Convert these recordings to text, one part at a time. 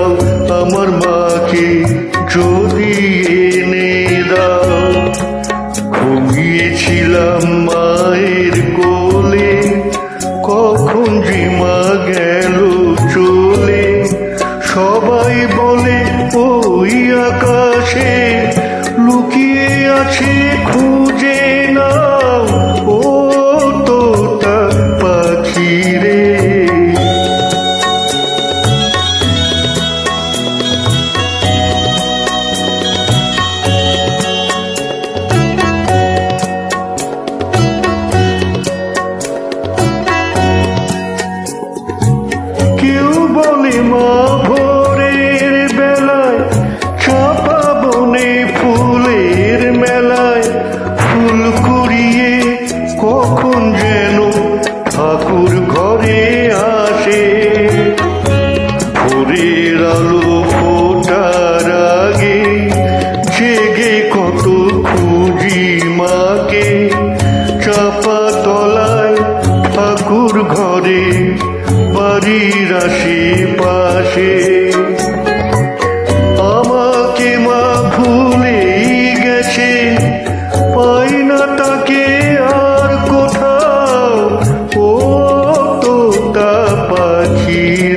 দাও আমার মাকে যদি এনে দাও। ঘুমিয়েছিলাম মায়ের কো আকাশে ভোরের আলো ফোটার আগে কত খুঁজি মাকে। চাপা তলায় ঠাকুর ঘরে বাড়ির আশেপাশে।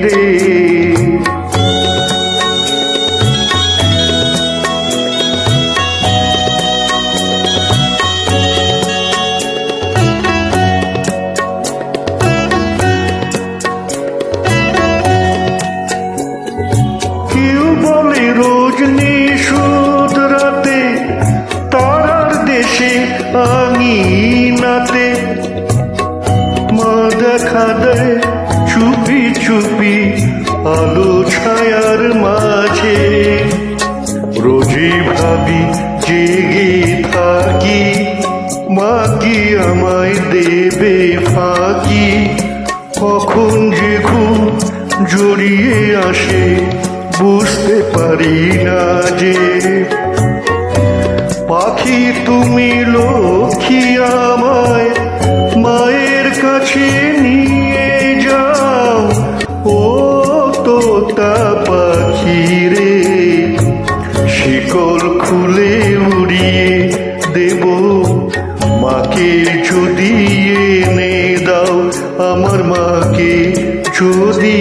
রে। আঙিনাতে মা দেখা দেয়। চুপি আলো ছায়ার মাঝে। রোজই ভাবি জেগে থাকি, মা কি আমায় দেবে ফাঁকি? কখন যে ঘুম জড়িয়ে আসে, বুঝতে পারি না যে। পাখি তুমি লক্ষ্মী আমায় মায়ের কাছে যদি নে দাও আমার মাকে যদি